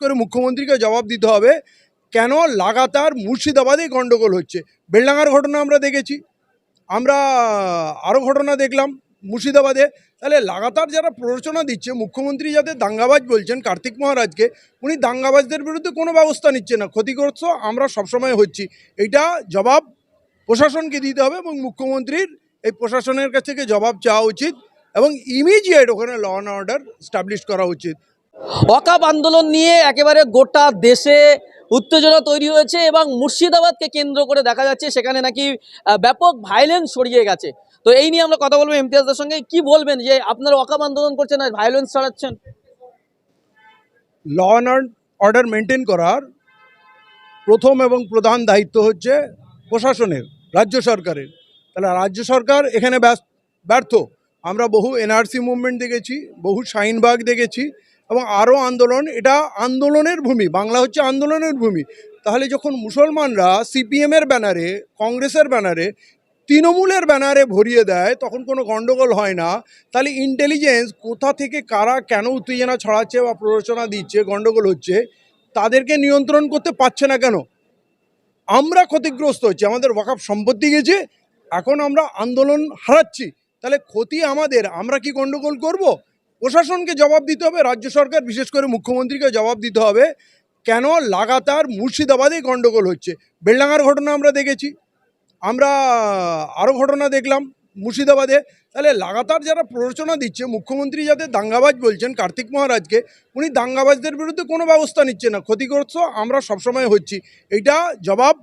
করে মুখ্যমন্ত্রীকে জবাব দিতে হবে, কেন লাগাতার মুর্শিদাবাদে গণ্ডগোল হচ্ছে? বেলডাঙ্গার ঘটনা আমরা দেখেছি। আমরা আরও ঘটনা দেখলাম মুর্শিদাবাদে। তাহলে লাগাতার যারা প্ররোচনা দিচ্ছে, মুখ্যমন্ত্রী যাদের দাঙ্গাবাজ বলছেন, কার্তিক মহারাজকে, উনি দাঙ্গাবাজদের বিরুদ্ধে কোনো ব্যবস্থা নিচ্ছে না। ক্ষতিগ্রস্ত আমরা সবসময় হচ্ছি। এটা জবাব প্রশাসনকে দিতে হবে এবং মুখ্যমন্ত্রীর এই প্রশাসনের কাছ থেকে জবাব চাওয়া উচিত এবং ইমিডিয়েট ওখানে ল অ্যান্ড অর্ডার স্টাবলিশ করা উচিত। ওয়াকাব আন্দোলন নিয়ে একেবারে গোটা দেশে উত্তেজনা তৈরি হয়েছে এবং মুর্শিদাবাদকে কেন্দ্র করে দেখা যাচ্ছে সেখানে নাকি ব্যাপক ভায়োলেন্স ছড়িয়ে গেছে। তো এই নিয়ে আমরা কথা বলব ইমতিয়াজদের সঙ্গে। কি বলবেন যে আপনারা ওয়াকাব আন্দোলন করছেন আর ভায়োলেন্স ছড়াচ্ছেন? ল অ্যান্ড অর্ডার মেনটেন করার প্রথম এবং প্রধান দায়িত্ব হচ্ছে প্রশাসনের, রাজ্য সরকারের। তাহলে রাজ্য সরকার এখানে ব্যর্থ। আমরা বহু এনআরসি মুভমেন্ট দেখেছি, বহু শাহিনবাগ দেখেছি এবং আরও আন্দোলন, এটা আন্দোলনের ভূমি, বাংলা হচ্ছে আন্দোলনের ভূমি। তাহলে যখন মুসলমানরা সিপিএমের ব্যানারে, কংগ্রেসের ব্যানারে, তৃণমূলের ব্যানারে ভরিয়ে দেয়, তখন কোনো গণ্ডগোল হয় না। তাহলে ইন্টেলিজেন্স কোথা থেকে কারা কেন উত্তেজনা ছড়াচ্ছে বা প্ররোচনা দিচ্ছে, গণ্ডগোল হচ্ছে, তাদেরকে নিয়ন্ত্রণ করতে পারছে না কেন? আমরা ক্ষতিগ্রস্ত হচ্ছি, আমাদের ওয়াকাফ সম্পত্তি গেছে, এখন আমরা আন্দোলন হারাচ্ছি। তাহলে ক্ষতি আমাদের, আমরা কি গণ্ডগোল করব? প্রশাসনকে জবাব দিতে হবে, রাজ্য সরকার বিশেষ করে মুখ্যমন্ত্রীকে জবাব দিতে হবে, কেন লাগাতার মুর্শিদাবাদে গণ্ডগোল হচ্ছে? বেলডাঙ্গার ঘটনা আমরা দেখেছি। আমরা আরও ঘটনা দেখলাম মুর্শিদাবাদে। তাহলে লাগাতার যারা প্ররোচনা দিচ্ছে, মুখ্যমন্ত্রী যাতে দাঙ্গাবাজ বলছেন, কার্তিক মহারাজকে, উনি দাঙ্গাবাজদের বিরুদ্ধে কোনো ব্যবস্থা নিচ্ছে না। ক্ষতিগ্রস্ত আমরা সবসময় হচ্ছি। এইটা জবাব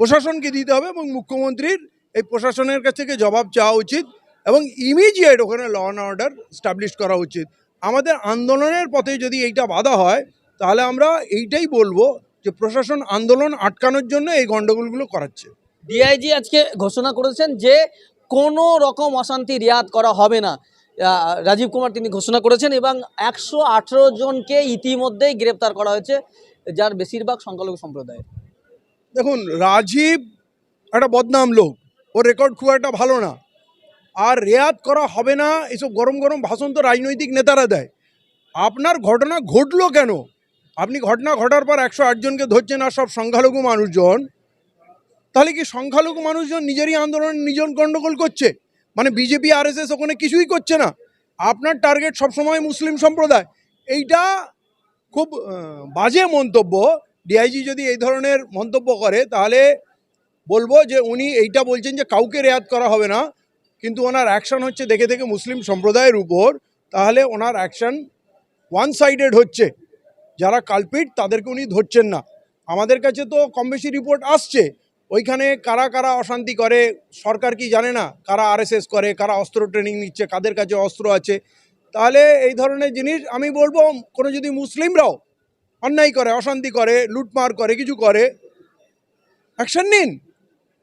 প্রশাসনকে দিতে হবে এবং মুখ্যমন্ত্রীর, এই প্রশাসনের কাছ থেকে জবাব চাওয়া উচিত। এবং ইমিডিয়েট ওখানে ল অ্যান্ড অর্ডার স্টাবলিশ করা উচিত। আমাদের আন্দোলনের পথে যদি এইটা বাধা হয় তাহলে আমরা এইটাই বলব যে প্রশাসন আন্দোলন আটকানোর জন্য এই গণ্ডগোলগুলো করাচ্ছে। ডিআইজি আজকে ঘোষণা করেছেন যে কোনো রকম অশান্তি রিয়াদ করা হবে না। রাজীব কুমার তিনি ঘোষণা করেছেন এবং একশো আঠেরো জনকে ইতিমধ্যেই গ্রেপ্তার করা হয়েছে যার বেশিরভাগ সংখ্যালঘু সম্প্রদায়ের। দেখুন রাজীব একটা বদনাম লোক। ওর রেকর্ড খুব একটা ভালো না। আর রেয়াত করা হবে না, এসব গরম গরম ভাষণ তো রাজনৈতিক নেতারা দেয়। আপনার ঘটনা ঘটলো কেন? আপনি ঘটনা ঘটার পর একশো আটজনকে ধরছেন আর সব সংখ্যালঘু মানুষজন। তাহলে কি সংখ্যালঘু মানুষজন নিজেরই আন্দোলন, নিজের গণ্ডগোল করছে? মানে বিজেপি, আরএসএস ওখানে কিছুই করছে না। আপনার টার্গেট সবসময় মুসলিম সম্প্রদায়। এইটা খুব বাজে মন্তব্য। ডিআইজি যদি এই ধরনের মন্তব্য করে, তাহলে বলব যে উনি এইটা বলছেন যে কাউকে রেয়াত করা হবে না। কিন্তু ওনার অ্যাকশন হচ্ছে দেখে দেখে মুসলিম সম্প্রদায়ের উপর। তাহলে ওনার অ্যাকশন ওয়ান সাইডেড হচ্ছে। যারা কালপিট তাদেরকে উনি ধরছেন না। আমাদের কাছে তো কম বেশি রিপোর্ট আসছে। ওইখানে কারা কারা অশান্তি করে, সরকার কি জানে না কারা আরএসএস করে, কারা অস্ত্র ট্রেনিং নিচ্ছে, কাদের কাছে অস্ত্র আছে। তাহলে এই ধরনের জিনিস আমি বলব, কোনো যদি মুসলিমরাও অন্যায় করে, অশান্তি করে, লুটমার করে, কিছু করে অ্যাকশন নিন।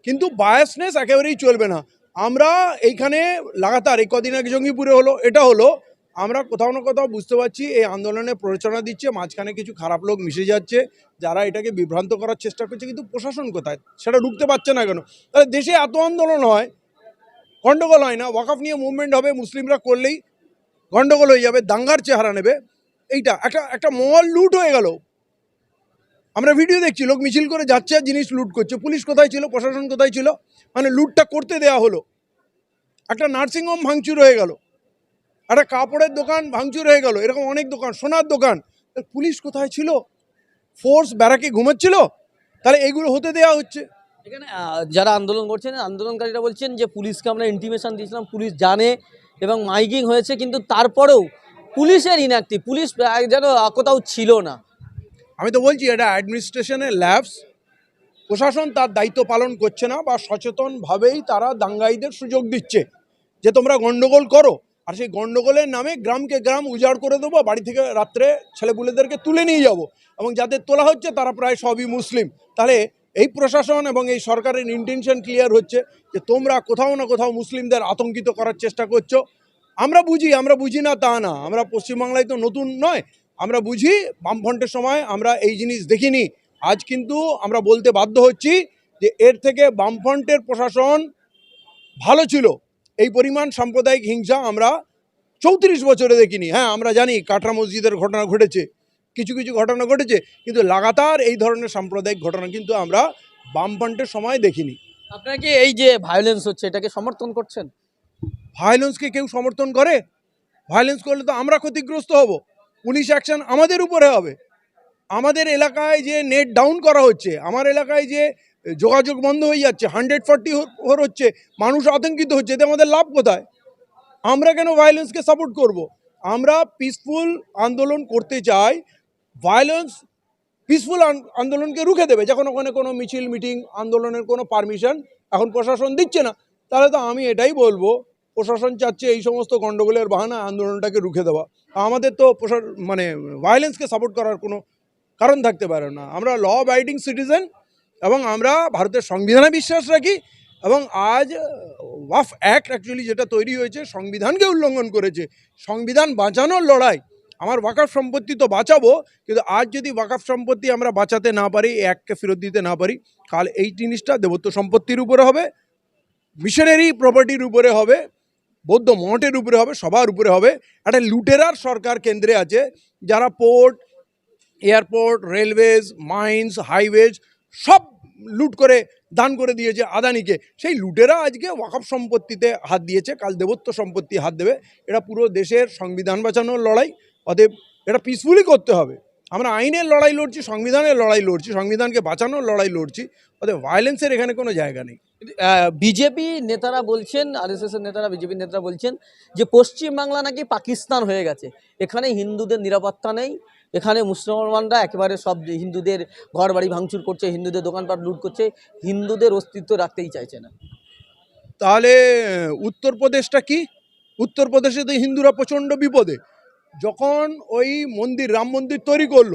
কিন্তু বায়াসনেস একেবারেই চলবে না। আমরা এইখানে লাগাতার এই কদিন আগে জঙ্গিপুরে হলো, এটা হলো, আমরা কোথাও না কোথাও বুঝতে পারছি, এই আন্দোলনে প্ররোচনা দিচ্ছে, মাঝখানে কিছু খারাপ লোক মিশে যাচ্ছে, যারা এটাকে বিভ্রান্ত করার চেষ্টা করছে, কিন্তু প্রশাসন কোথায়? সেটা ঢুকতে পারছে না কেন? তাহলে দেশে এত আন্দোলন হয় গণ্ডগোল হয় না, ওয়াকফ নিয়ে মুভমেন্ট হবে, মুসলিমরা করলেই গণ্ডগোল হয়ে যাবে, দাঙ্গার চেহারা নেবে, এইটা, একটা একটা মহল লুট হয়ে গেল। আমরা ভিডিও দেখছি, লোক মিছিল করে যাচ্ছে আর জিনিস লুট করছে। পুলিশ কোথায় ছিল? প্রশাসন কোথায় ছিল? মানে লুটটা করতে দেয়া হলো। একটা নার্সিংহোম ভাঙচুর হয়ে গেল। একটা কাপড়ের দোকান ভাঙচুর হয়ে গেল। এরকম অনেক দোকান, সোনার দোকান। পুলিশ কোথায় ছিল? ফোর্স ব্যারাকে ঘুমাচ্ছিল? তাহলে এইগুলো হতে দেয়া হচ্ছে। এখানে যারা আন্দোলন করছেন, আন্দোলনকারীরা বলছেন যে পুলিশকে আমরা ইন্টিমেশন দিয়েছিলাম, পুলিশ জানে এবং মাইকিং হয়েছে, কিন্তু তারপরেও পুলিশের ইনঅ্যাক্টিভ পুলিশ যেন কোথাও ছিল না। আমি তো বলছি, এটা অ্যাডমিনিস্ট্রেশনের ল্যাবস প্রশাসন তার দায়িত্ব পালন করছে না বা সচেতনভাবেই তারা দাঙ্গাইদের সুযোগ দিচ্ছে। যে তোমরা গণ্ডগোল করো, আর সেই গণ্ডগোলের নামে গ্রামকে গ্রাম উজাড় করে দেবো, বাড়ি থেকে রাত্রে ছেলেপুলেদেরকে তুলে নিয়ে যাব। এবং যাদের তোলা হচ্ছে, তারা প্রায় সবই মুসলিম। তাহলে এই প্রশাসন এবং এই সরকারের ইন্টেনশন ক্লিয়ার হচ্ছে যে তোমরা কোথাও না কোথাও মুসলিমদের আতঙ্কিত করার চেষ্টা করছ। আমরা বুঝি আমরা বুঝি না তা না। আমরা পশ্চিমবাংলায় তো নতুন নয় আমরা বুঝি বামফ্রন্টের সময় আমরা এই জিনিস দেখিনি। আজ কিন্তু আমরা বলতে বাধ্য হচ্ছি যে এর থেকে বামফ্রন্টের প্রশাসন ভালো ছিল। এই পরিমাণ সাম্প্রদায়িক হিংসা আমরা চৌত্রিশ বছরে দেখিনি। হ্যাঁ আমরা জানি কাটরা মসজিদের ঘটনা ঘটেছে কিছু কিছু ঘটনা ঘটেছে কিন্তু লাগাতার এই ধরনের সাম্প্রদায়িক ঘটনা কিন্তু আমরা বামফ্রন্টের সময় দেখিনি। আপনারা কি এই যে ভায়োলেন্স হচ্ছে এটাকে সমর্থন করছেন? ভায়োলেন্সকে কেউ সমর্থন করে? ভায়োলেন্স করলে তো আমরা ক্ষতিগ্রস্ত হব। পুলিশ অ্যাকশন আমাদের উপরে হবে। আমাদের এলাকায় যে নেট ডাউন করা হচ্ছে, আমার এলাকায় যে যোগাযোগ বন্ধ হয়ে যাচ্ছে, হান্ড্রেড ফর্টি ফোর হচ্ছে, মানুষ আতঙ্কিত হচ্ছে, এতে আমাদের লাভ কোথায়? আমরা কেন ভায়োলেন্সকে সাপোর্ট করব। আমরা পিসফুল আন্দোলন করতে চাই ভায়োলেন্স পিসফুল আন্দোলনকে রুখে দেবে। যখন ওখানে কোনো মিছিল মিটিং আন্দোলনের কোনো পারমিশন এখন প্রশাসন দিচ্ছে না, তাহলে তো আমি এটাই বলব প্রশাসন চাচ্ছে এই সমস্ত গণ্ডগোলের বাহানা আন্দোলনটাকে রুখে দেওয়া। আমাদের তো মানে ভায়োলেন্সকে সাপোর্ট করার কোনো কারণ থাকতে পারে না। আমরা ল অ্যাবাইডিং সিটিজেন এবং আমরা ভারতের সংবিধানে বিশ্বাস রাখি এবং আজ ওয়াফ অ্যাক্ট অ্যাকচুয়ালি যেটা তৈরি হয়েছে সংবিধানকে উল্লঙ্ঘন করেছে। সংবিধান বাঁচানোর লড়াই। আমার ওয়াকাফ সম্পত্তি তো বাঁচাবো, কিন্তু আজ যদি ওয়াকাফ সম্পত্তি আমরা বাঁচাতে না পারি, এই অ্যাক্টকে ফেরত দিতে না পারি কাল এই জিনিসটা দেবত্ব সম্পত্তির উপরে হবে মিশনারি প্রপার্টির উপরে হবে। বৌদ্ধ মঠের উপরে হবে সবার উপরে হবে। একটা লুটেরার সরকার কেন্দ্রে আছে, যারা port, airport, railways, mines, highways সব লুট করে দান করে দিয়েছে আদানিকে। সেই লুটেরা আজকে ওয়াকফ সম্পত্তিতে হাত দিয়েছে, কাল দেবত্ব সম্পত্তি হাত দেবে। এটা পুরো দেশের সংবিধান বাঁচানোর লড়াই, অতএব এটা পিসফুলি করতে হবে। আমরা আইনের লড়াই লড়ছি সংবিধানের লড়াই লড়ছি সংবিধানকে বাঁচানোর লড়াই লড়ছি অতএব ভায়োলেন্সের এখানে কোনো জায়গা নেই। বিজেপি নেতারা বলছেন আরএসএস এর নেতারা বিজেপি নেতারা বলছেন যে পশ্চিমবাংলা নাকি পাকিস্তান হয়ে গেছে। এখানে হিন্দুদের নিরাপত্তা নেই এখানে মুসলমানরা একেবারে সব হিন্দুদের ঘর বাড়ি ভাঙচুর করছে হিন্দুদের দোকানপাট লুট করছে হিন্দুদের অস্তিত্ব রাখতেই চাইছে না। তাহলে উত্তরপ্রদেশটা কি? উত্তরপ্রদেশে তো হিন্দুরা প্রচণ্ড বিপদে। যখন ওই মন্দির, রাম মন্দির তৈরি করল,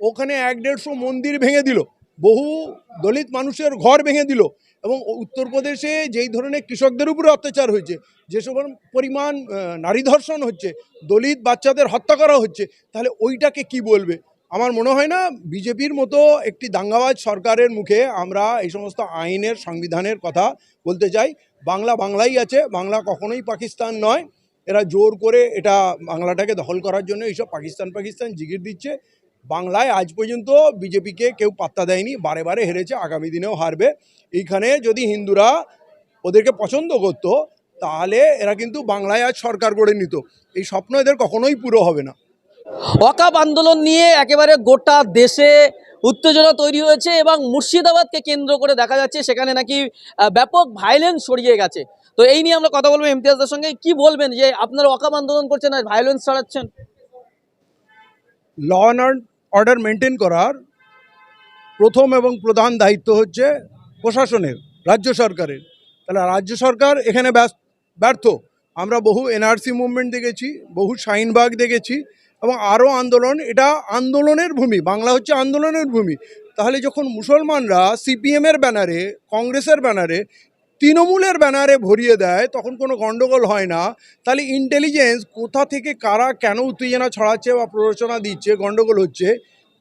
ওখানে এক দেড়শো মন্দির ভেঙে দিল, বহু দলিত মানুষের ঘর ভেঙে দিল এবং উত্তরপ্রদেশে যেই ধরনের কৃষকদের উপরে অত্যাচার হয়েছে, যে সব পরিমাণ নারী ধর্ষণ হচ্ছে, দলিত বাচ্চাদের হত্যা করা হচ্ছে, তাহলে ওইটাকে কি বলবে? আমার মনে হয় না, বিজেপির মতো একটি দাঙ্গাবাজ সরকারের মুখে আমরা এই সমস্ত আইনের, সংবিধানের কথা বলতে চাই। বাংলা বাংলাই আছে, বাংলা কখনোই পাকিস্তান নয়। এরা জোর করে এটা বাংলাটাকে দখল করার জন্য এইসব পাকিস্তান পাকিস্তান জিগির দিচ্ছে। বাংলায় আজ পর্যন্ত বিজেপিকে কেউ পাত্তা দেয়নি, বারে বারে হেরেছে, আগামী দিনেও হারবে। এইখানে যদি হিন্দুরা ওদেরকে পছন্দ করতো, তাহলে এরা কিন্তু বাংলায় আজ সরকার গড়ে নিত। এই স্বপ্ন এদের কখনোই পুরো হবে না। ওয়াকাব আন্দোলন নিয়ে একেবারে গোটা দেশে উত্তেজনা তৈরি হয়েছে এবং মুর্শিদাবাদকে কেন্দ্র করে দেখা যাচ্ছে সেখানে নাকি ব্যাপক ভাইলেন্স ছড়িয়ে গেছে। তো এই নিয়ে আমরা কথা বলব ইমতিয়াজদের সঙ্গে। কি বলবেন যে আপনারা ওয়াকাব আন্দোলন করছেন আর ভায়োলেন্স ছড়াচ্ছেন? ল অ্যান্ড অর্ডার মেনটেন করার প্রথম এবং প্রধান দায়িত্ব হচ্ছে প্রশাসনের, রাজ্য সরকারের। তাহলে রাজ্য সরকার এখানে ব্যর্থ। আমরা বহু এনআরসি মুভমেন্ট দেখেছি, বহু শাইনবাগ দেখেছি এবং আরও আন্দোলন। এটা আন্দোলনের ভূমি, বাংলা হচ্ছে আন্দোলনের ভূমি। তাহলে যখন মুসলমানরা সিপিএমের ব্যানারে, কংগ্রেসের ব্যানারে তৃণমূলের ব্যানারে ভরিয়ে দেয়, তখন কোনো গণ্ডগোল হয় না। তাহলে ইন্টেলিজেন্স কোথা থেকে কারা কেন উত্তেজনা ছড়াচ্ছে বা প্ররোচনা দিচ্ছে গণ্ডগোল হচ্ছে,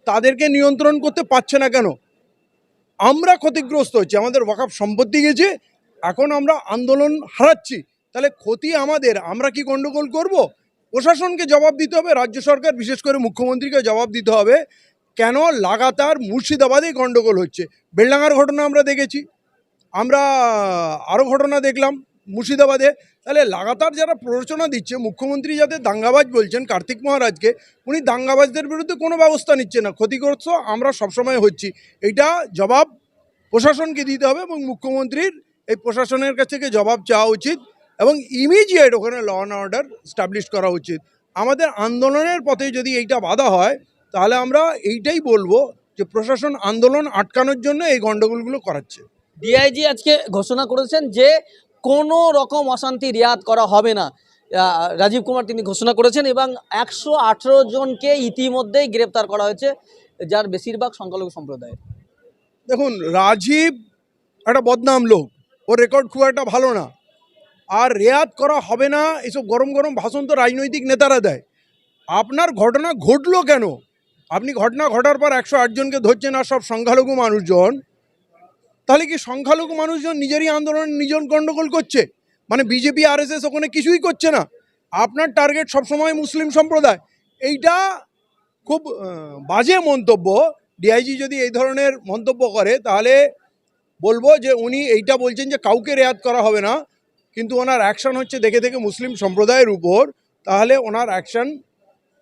তাদেরকে নিয়ন্ত্রণ করতে পারছে না কেন? আমরা ক্ষতিগ্রস্ত হচ্ছি, আমাদের ওয়াকাফ সম্পত্তি গেছে, এখন আমরা আন্দোলন হারাচ্ছি। তাহলে ক্ষতি আমাদের, আমরা কি গণ্ডগোল করব? প্রশাসনকে জবাব দিতে হবে, রাজ্য সরকার, বিশেষ করে মুখ্যমন্ত্রীকে জবাব দিতে হবে, কেন লাগাতার মুর্শিদাবাদেই গণ্ডগোল হচ্ছে। বেলডাঙ্গার ঘটনা আমরা দেখেছি। আমরা আরও ঘটনা দেখলাম মুর্শিদাবাদে। তাহলে লাগাতার যারা প্ররোচনা দিচ্ছে, মুখ্যমন্ত্রী যাতে দাঙ্গাবাজ বলছেন কার্তিক মহারাজকে, উনি দাঙ্গাবাজদের বিরুদ্ধে কোনো ব্যবস্থা নিচ্ছে না। ক্ষতিগ্রস্ত আমরা সবসময় হচ্ছি। এটা জবাব প্রশাসনকে দিতে হবে এবং মুখ্যমন্ত্রীর এই প্রশাসনের কাছ থেকে জবাব চাওয়া উচিত এবং ইমিডিয়েট ওখানে ল অ্যান্ড অর্ডার স্টাবলিশ করা উচিত। আমাদের আন্দোলনের পথে যদি এইটা বাধা হয়, তাহলে আমরা এইটাই বলব যে প্রশাসন আন্দোলন আটকানোর জন্য এই গণ্ডগোলগুলো করাচ্ছে। ডিআইজি আজকে ঘোষণা করেছেন যে কোনো রকম অশান্তি রিয়াদ করা হবে না। রাজীব কুমার তিনি ঘোষণা করেছেন এবং একশো আঠেরো জনকে ইতিমধ্যেই গ্রেপ্তার করা হয়েছে, যার বেশিরভাগ সংখ্যালঘু সম্প্রদায়ের। দেখুন, রাজীব একটা বদনাম লোক। ওর রেকর্ড খুব একটা ভালো না। আর রেয়াত করা হবে না, এসব গরম গরম ভাষণ তো রাজনৈতিক নেতারা দেয়। আপনার ঘটনা ঘটলো কেন? আপনি ঘটনা ঘটার পর একশো আটজনকে ধরছেন আর সব সংখ্যালঘু মানুষজন। তাহলে কি সংখ্যালঘু মানুষজন নিজেরই আন্দোলন নিজন গণ্ডগোল করছে? মানে বিজেপি, আরএসএস ওখানে কিছুই করছে না। আপনার টার্গেট সবসময় মুসলিম সম্প্রদায়। এইটা খুব বাজে মন্তব্য। ডিআইজি যদি এই ধরনের মন্তব্য করে, তাহলে বলব যে উনি এইটা বলছেন যে কাউকে রেয়াত করা হবে না। কিন্তু ওনার অ্যাকশন হচ্ছে দেখে দেখে মুসলিম সম্প্রদায়ের উপর। তাহলে ওনার অ্যাকশন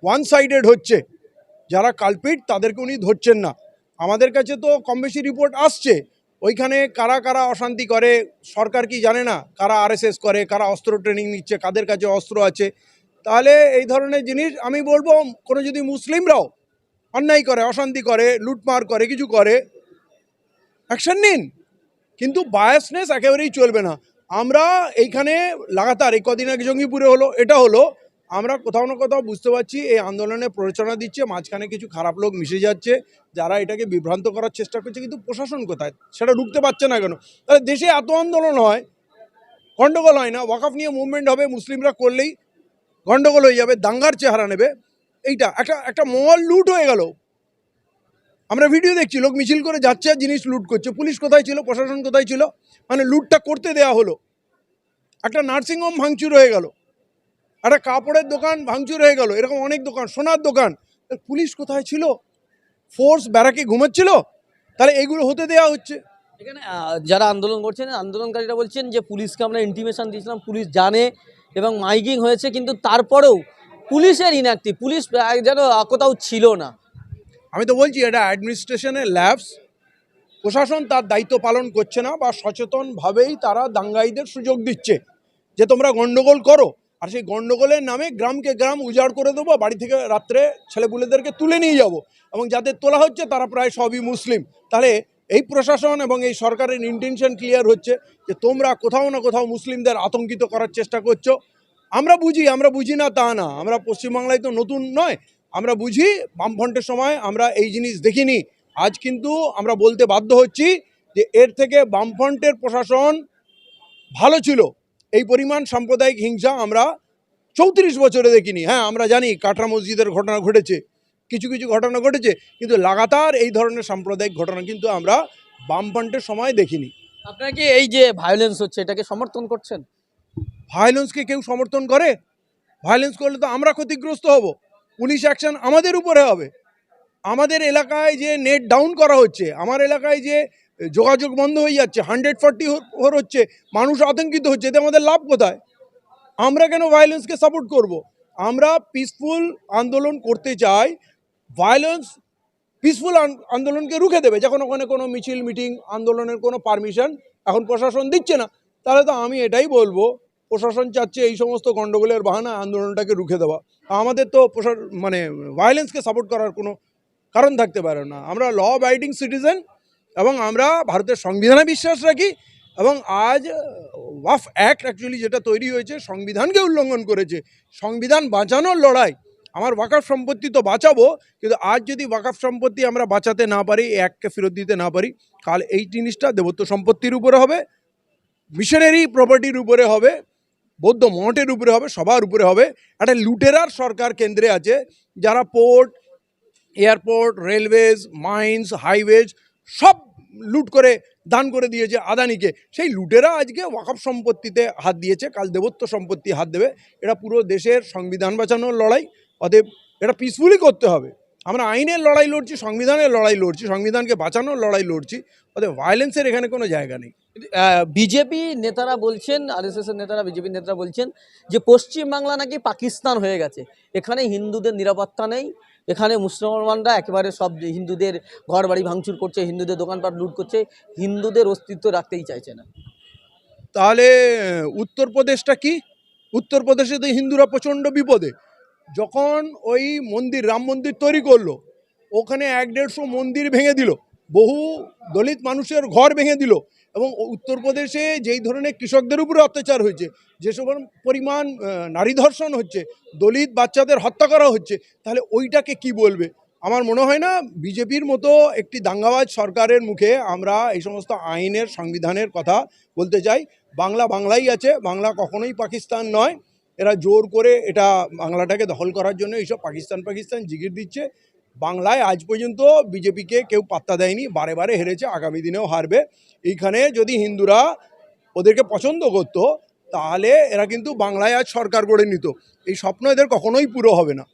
ওয়ান সাইডেড হচ্ছে। যারা কালপিট তাদেরকে উনি ধরছেন না। আমাদের কাছে তো কম বেশি রিপোর্ট আসছে। ওইখানে কারা কারা অশান্তি করে, সরকার কি জানে না কারা আরএসএস করে, কারা অস্ত্র ট্রেনিং নিচ্ছে, কাদের কাছে অস্ত্র আছে? তাহলে এই ধরনের জিনিস আমি বলব, কোনো যদি মুসলিমরাও অন্যায় করে, অশান্তি করে, লুটমার করে, কিছু করে অ্যাকশন নিন। কিন্তু বায়াসনেস একেবারেই চলবে না। আমরা এইখানে লাগাতার, এই কদিন আগে জঙ্গিপুরে হলো, এটা হলো আমরা কোথাও না কোথাও বুঝতে পারছি, এই আন্দোলনে প্ররোচনা দিচ্ছে, মাঝখানে কিছু খারাপ লোক মিশে যাচ্ছে, যারা এটাকে বিভ্রান্ত করার চেষ্টা করছে, কিন্তু প্রশাসন কোথায়? সেটা ঢুকতে পারছে না কেন? তাহলে দেশে এত আন্দোলন হয় গণ্ডগোল হয় না, ওয়াকফ নিয়ে মুভমেন্ট হবে, মুসলিমরা করলেই গণ্ডগোল হয়ে যাবে, দাঙ্গার চেহারা নেবে, এইটা একটা একটা মহল লুট হয়ে গেল। আমরা ভিডিও দেখছি, লোক মিছিল করে যাচ্ছে, জিনিস লুট করছে, পুলিশ কোথায় ছিল, প্রশাসন কোথায় ছিল? মানে লুটটা করতে দেয়া হলো। একটা নার্সিংহোম ভাঙচুর হয়ে গেল। একটা কাপড়ের দোকান ভাঙচুর হয়ে গেল এরকম অনেক দোকান সোনার দোকান। পুলিশ কোথায় ছিল? ফোর্স ব্যারাকে ঘুমাচ্ছিল? তাহলে এইগুলো হতে দেওয়া হচ্ছে। এখানে যারা আন্দোলন করছেন আন্দোলনকারীরা বলছেন যে পুলিশকে আমরা ইন্টিমেশন দিয়েছিলাম পুলিশ জানে এবং মাইকিং হয়েছে কিন্তু তারপরেও পুলিশের ইনঅ্যাক্টিভ পুলিশ যেন কোথাও ছিল না। আমি তো বলছি এটা অ্যাডমিনিস্ট্রেশনের ল্যাবস প্রশাসন তার দায়িত্ব পালন করছে না বা সচেতনভাবেই তারা দাঙ্গাইদের সুযোগ দিচ্ছে যে তোমরা গন্ডগোল করো। আর সেই গন্ডগোলের নামে গ্রামকে গ্রাম উজাড় করে দেবো বাড়ি থেকে রাত্রে ছেলেপুলেদেরকে তুলে নিয়ে যাব। এবং যাদের তোলা হচ্ছে, তারা প্রায় সবই মুসলিম। তাহলে এই প্রশাসন এবং এই সরকারের ইন্টেনশন ক্লিয়ার হচ্ছে যে তোমরা কোথাও না কোথাও মুসলিমদের আতঙ্কিত করার চেষ্টা করছ। আমরা বুঝি আমরা বুঝি না তা না। আমরা পশ্চিমবাংলায় তো নতুন নয়। আমরা বুঝি, বামফ্রন্টের সময় আমরা এই জিনিস দেখিনি। আজ কিন্তু আমরা বলতে বাধ্য হচ্ছি যে এর থেকে বামফ্রন্টের প্রশাসন ভালো ছিল। এই পরিমাণ সাম্প্রদায়িক হিংসা আমরা চৌত্রিশ বছরে দেখিনি। হ্যাঁ আমরা জানি কাটরা মসজিদের ঘটনা ঘটেছে কিছু কিছু ঘটনা ঘটেছে কিন্তু লাগাতার এই ধরনের সাম্প্রদায়িক ঘটনা কিন্তু আমরা বামফ্রন্টের সময় দেখিনি। আপনাকে এই যে ভায়োলেন্স হচ্ছে এটাকে সমর্থন করছেন? ভায়োলেন্সকে কেউ সমর্থন করে? ভায়োলেন্স করলে তো আমরা ক্ষতিগ্রস্ত হব। পুলিশ অ্যাকশন আমাদের উপরে হবে। আমাদের এলাকায় যে নেট ডাউন করা হচ্ছে আমার এলাকায় যে যোগাযোগ বন্ধ হয়ে যাচ্ছে হান্ড্রেড ফর্টি ফোর হচ্ছে, মানুষ আতঙ্কিত হচ্ছে, এতে আমাদের লাভ কোথায়? আমরা কেন ভায়োলেন্সকে সাপোর্ট করব। আমরা পিসফুল আন্দোলন করতে চাই ভায়োলেন্স পিসফুল আন্দোলনকে রুখে দেবে, যখন ওখানে কোনো মিছিল মিটিং আন্দোলনের কোনো পারমিশন এখন প্রশাসন দিচ্ছে না, তাহলে তো আমি এটাই বলব, প্রশাসন চাচ্ছে এই সমস্ত গণ্ডগোলের বাহানা আন্দোলনটাকে রুখে দেওয়া। আমাদের তো মানে ভায়োলেন্সকে সাপোর্ট করার কোনো কারণ থাকতে পারে না। আমরা ল অ্যাবাইডিং সিটিজেন এবং আমরা ভারতের সংবিধানে বিশ্বাস রাখি এবং আজ ওয়াফ অ্যাক্ট অ্যাকচুয়ালি যেটা তৈরি হয়েছে, সংবিধানকে উল্লঙ্ঘন করেছে। সংবিধান বাঁচানোর লড়াই। আমার ওয়াকাফ সম্পত্তি তো বাঁচাবো, কিন্তু আজ যদি ওয়াকাফ সম্পত্তি আমরা বাঁচাতে না পারি, এই অ্যাক্টকে ফেরত দিতে না পারি, কাল এই জিনিসটা দেবত্ব সম্পত্তির উপরে হবে মিশনারি প্রপার্টির উপরে হবে, বৌদ্ধ মঠের উপরে হবে, সবার উপরে হবে। একটা লুটেরার সরকার কেন্দ্রে আছে, যারা port airport railways mines highways সব লুট করে দান করে দিয়েছে আদানিকে। সেই লুটেরা আজকে ওয়াকফ সম্পত্তিতে হাত দিয়েছে, কাল দেবত্ব সম্পত্তি হাত দেবে। এটা পুরো দেশের সংবিধান বাঁচানোর লড়াই, অতএব এটা পিসফুলি করতে হবে। আমরা আইনের লড়াই লড়ছি, সংবিধানের লড়াই লড়ছি, সংবিধানকে বাঁচানোর লড়াই লড়ছি, অতএব ভায়োলেন্সের এখানে কোনো জায়গা নেই। বিজেপি নেতারা বলছেন আরএসএস এর নেতারা, বিজেপি নেতারা বলছেন যে পশ্চিমবাংলা নাকি পাকিস্তান হয়ে গেছে। এখানে হিন্দুদের নিরাপত্তা নেই এখানে মুসলমানরা একেবারে সব হিন্দুদের ঘর বাড়ি ভাঙচুর করছে, হিন্দুদের দোকানপাট লুট করছে, হিন্দুদের অস্তিত্ব রাখতেই চাইছে না। তাহলে উত্তরপ্রদেশটা কি? উত্তরপ্রদেশে তো হিন্দুরা প্রচণ্ড বিপদে। যখন ওই মন্দির, রাম মন্দির তৈরি করল, ওখানে এক দেড়শো মন্দির ভেঙে দিল, বহু দলিত মানুষের ঘর ভেঙে দিল এবং উত্তরপ্রদেশে যেই ধরনের কৃষকদের উপরে অত্যাচার হয়েছে, যে সব পরিমাণ নারী ধর্ষণ হচ্ছে, দলিত বাচ্চাদের হত্যা করা হচ্ছে, তাহলে ওইটাকে কি বলবে? আমার মনে হয় না, বিজেপির মতো একটি দাঙ্গাবাজ সরকারের মুখে আমরা এই সমস্ত আইনের, সংবিধানের কথা বলতে চাই। বাংলা বাংলাই আছে, বাংলা কখনোই পাকিস্তান নয়। এরা জোর করে এটা বাংলাটাকে দখল করার জন্য এইসব পাকিস্তান পাকিস্তান জিগির দিচ্ছে। বাংলায় আজ পর্যন্ত বিজেপিকে কেউ পাত্তা দেয়নি, বারে বারে হেরেছে, আগামী দিনেও হারবে। এইখানে যদি হিন্দুরা ওদেরকে পছন্দ করতো, তাহলে এরা কিন্তু বাংলায় আজ সরকার গড়ে নিত। এই স্বপ্ন এদের কখনোই পুরো হবে না।